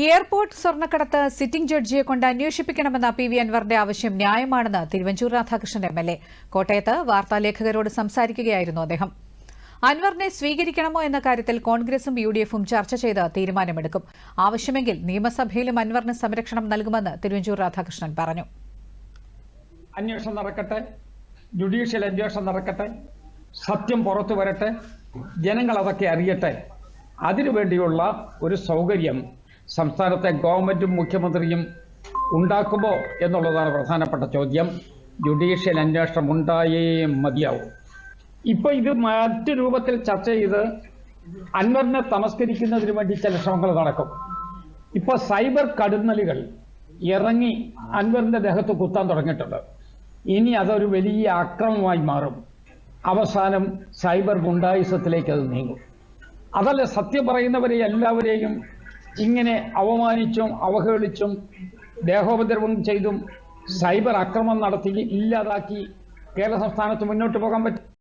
Airport സ്വർണക്കടത്ത് sitting ജഡ്ജിയെ കൊണ്ട് അന്വേഷിപ്പിക്കണമെന്ന P V അൻവറിന്റെ ആവശ്യം ന്യായമാണെന്ന് Thiruvanchoor Radhakrishnan M L A. കോട്ടയത്ത് വാർത്താലേഖകരോട് സംസാരിക്കുകയായിരുന്നു അദ്ദേഹം. അൻവറിനെ സ്വീകരിക്കണമോ എന്ന കാര്യത്തിൽ കോൺഗ്രസും യു ഡി എഫും ചർച്ച ചെയ്ത് തീരുമാനമെടുക്കും. ആവശ്യമെങ്കിൽ നിയമസഭയിലും അൻവറിന് സംരക്ഷണം നൽകുമെന്ന് തിരുവഞ്ചൂർ രാധാകൃഷ്ണൻ പറഞ്ഞു. അന്വേഷണം നടക്കട്ടെ. ജുഡീഷ്യൽ അന്വേഷണം നടക്കട്ടെ. സത്യം പുറത്തു വരട്ടെ. ജനങ്ങൾ അതൊക്കെ അറിയട്ടെ. അതിനുവേണ്ടിയുള്ള ഒരു സൗകര്യം സംസ്ഥാനത്തെ ഗവൺമെന്റും മുഖ്യമന്ത്രിയും ഉണ്ടാക്കുമോ എന്നുള്ളതാണ് പ്രധാനപ്പെട്ട ചോദ്യം. ജുഡീഷ്യൽ അന്വേഷണം ഉണ്ടായേ മതിയാവും. ഇപ്പൊ ഇത് മറ്റു രൂപത്തിൽ ചർച്ച ചെയ്ത് അൻവറിനെ തമസ്കരിക്കുന്നതിന് വേണ്ടി ചില ശ്രമങ്ങൾ നടക്കും. ഇപ്പൊ സൈബർ കടുന്നലുകൾ ഇറങ്ങി അൻവറിന്റെ ദേഹത്ത് കുത്താൻ തുടങ്ങിയിട്ടുണ്ട്. ഇനി അതൊരു വലിയ അക്രമമായി മാറും. അവസാനം സൈബർ ഗുണ്ടായുസത്തിലേക്ക് അത് നീങ്ങും. അതല്ല സത്യം പറയുന്നവരെ എല്ലാവരെയും ഇങ്ങനെ അവമാനിച്ചും അവഹേളിച്ചും ദേഹോപദ്രവം ചെയ്തും സൈബർ ആക്രമണം നടത്തി ഇല്ലാതാക്കി കേരള സംസ്ഥാനത്ത് മുന്നോട്ട് പോകാൻ പറ്റും.